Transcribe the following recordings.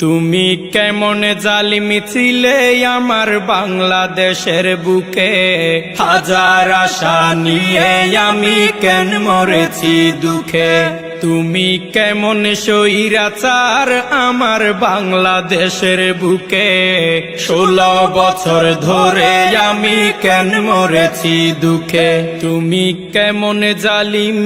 তুমি কেমন জালিমি ছিলে আমার বাংলাদেশের বুকে? হাজার আশা নিয়ে আমি কেন মরেছি দুঃখে? তুমি কেমন সইরাচার আমার বাংলাদেশের বুকে? ষোলো বছর ধরে আমি কেন মরেছি দুঃখে? তুমি কেমন জালিম?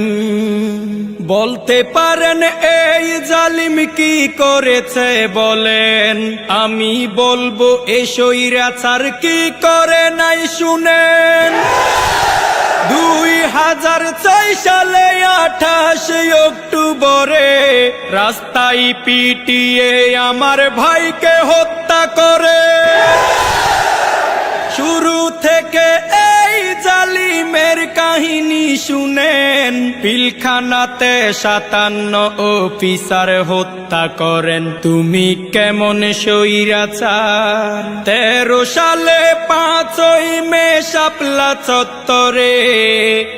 বলতে পারেন এই জালিম কি করেছে বলেন? আমি বলব এ সইরাচার কি করে নাই শুনেন? দুই হাজার ছয় সালে আঠাশ অক্টোবরে রাস্তায় পিটিয়ে আমার ভাইকে হত্যা করে। শুরু থেকে জালিমের কাহিনী শুনেন। পিলখানাতে সাতান্ন অফিসার হত্যা করেন। তুমি কেমন সইরাচার তেরো সালে পাঁচই মে শাপলা চত্বরে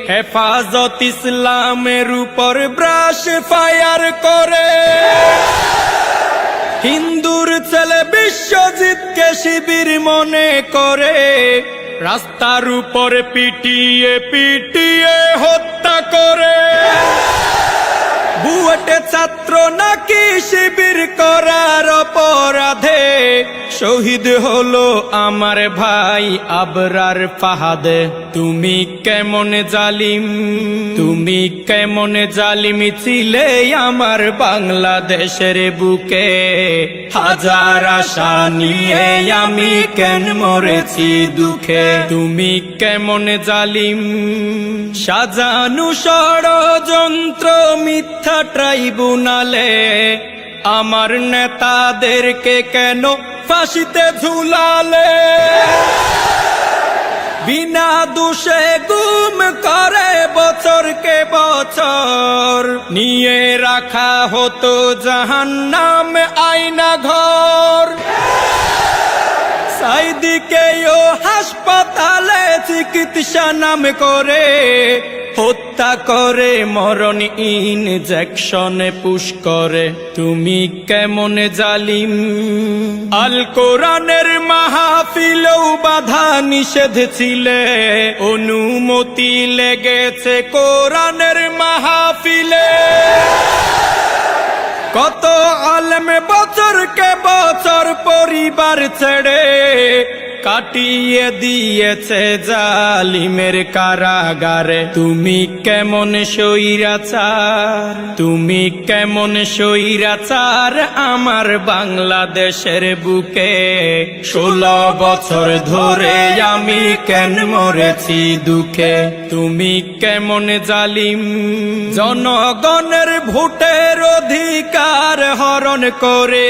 হেফাজত ইসলামের উপর ব্রাশ ফায়ার করে। হিন্দুর ছেলে বিশ্বজিৎকে শিবির মনে করে। রাস্তার উপর পিটিয়ে পিটিয়ে হত্যা করে। বুয়েটে ছাত্র নাকি শিবির করার শহীদ হলো আমার ভাই আবরার ফাহাদে। তুমি কেমন জালিম? তুমি কেমন জালিম ছিলে আমার বাংলাদেশের বুকে। হাজার আশা নিয়ে আমি কেন মরেছি দুঃখে? তুমি কেমন জালিম? সাজানু ষড়যন্ত্র মিথ্যা ট্রাইব্যুনালে। আমার নেতাদেরকে কেন ফাঁসিতে ঝুলালে। বিনা দোষে গুম করে বছরকে বছর। নিয়ে রাখা হতো জাহান্নাম হাসপাতালে চিকিৎসা নাম করে, হত্যা করে, মরণ ইনজেকশনে পুশ করে। তুমি কেমন জালিম? আল কোরআনের মাহফিলেও বাধা নিষেধ ছিলে, অনুমতি লেগেছে কোরআনের মাহফিলে। কত আলম বছরকে বছর পরিবার ছেড়ে কাটিয়ে দিয়েছে জালিমের কারাগারে। তুমি কেমন সইরাচার তুমি কেমন সইরাচার আমার বাংলাদেশের বুকে? ষোলো বছর ধরে আমি কেন মরেছি দুঃখে? তুমি কেমন জালিম? জনগণের ভোটের অধিকার হরণ করে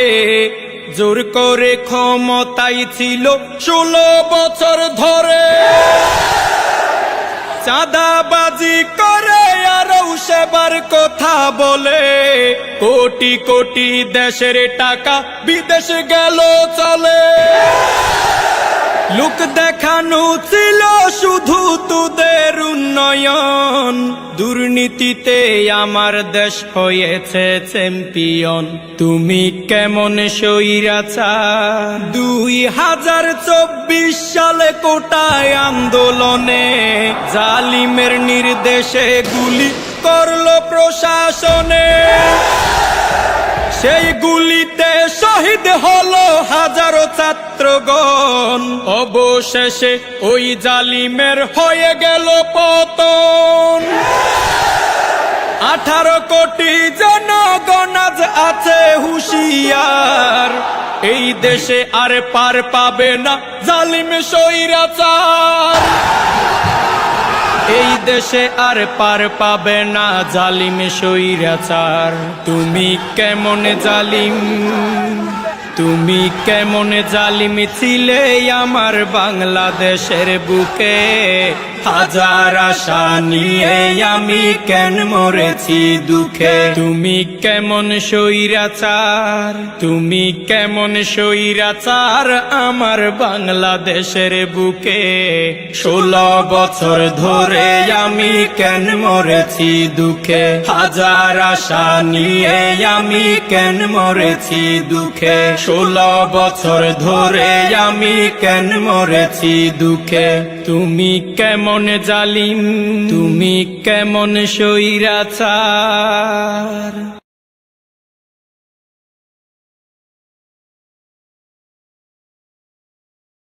জোর করে ক্ষমতাই ছিল ষোলো বছর ধরে। চাঁদাবাজি করে আরও সেবার কথা বলে। কোটি কোটি দেশের টাকা বিদেশ গেল চলে। লোক দেখানো ছিল শুধু তোদের উন্নয়ন। দুর্নীতিতে আমার দেশ হয়েছে চ্যাম্পিয়ন। তুমি কেমন সইরাচার দুই হাজার চব্বিশ সালে কোটায় আন্দোলনে জালিমের নির্দেশে গুলি করল প্রশাসনে। সেই গুলিতে শহীদ হলো হাজারো ছাত্রগণ। অবশেষে ওই জালিমের হয়ে গেল পতন। আঠারো কোটি জনগণ আজ আছে হুশিয়ার। এই দেশে আর পার পাবে না জালিম সৈরাচার এই দেশে আর পার পাবে না জালিম সৈরাচার তুমি কেমন জালিম? তুমি কেমন জালিম ছিলে আমার বাংলাদেশের বুকে? হাজার আশা নিয়ে আমি কেন মরেছি দুঃখে? তুমি কেমন সৈরাচার তুমি কেমন সৈরাচার আমার বাংলাদেশের বুকে? ষোলো বছর ধরে আমি কেন মরেছি দুঃখে? হাজার আশা নিয়ে আমি কেন মরেছি দুঃখে? ষোলো বছর ধরে আমি কেন মরেছি দুঃখে? তুমি কেমন জালিম? তুমি কেমন সৈরাচার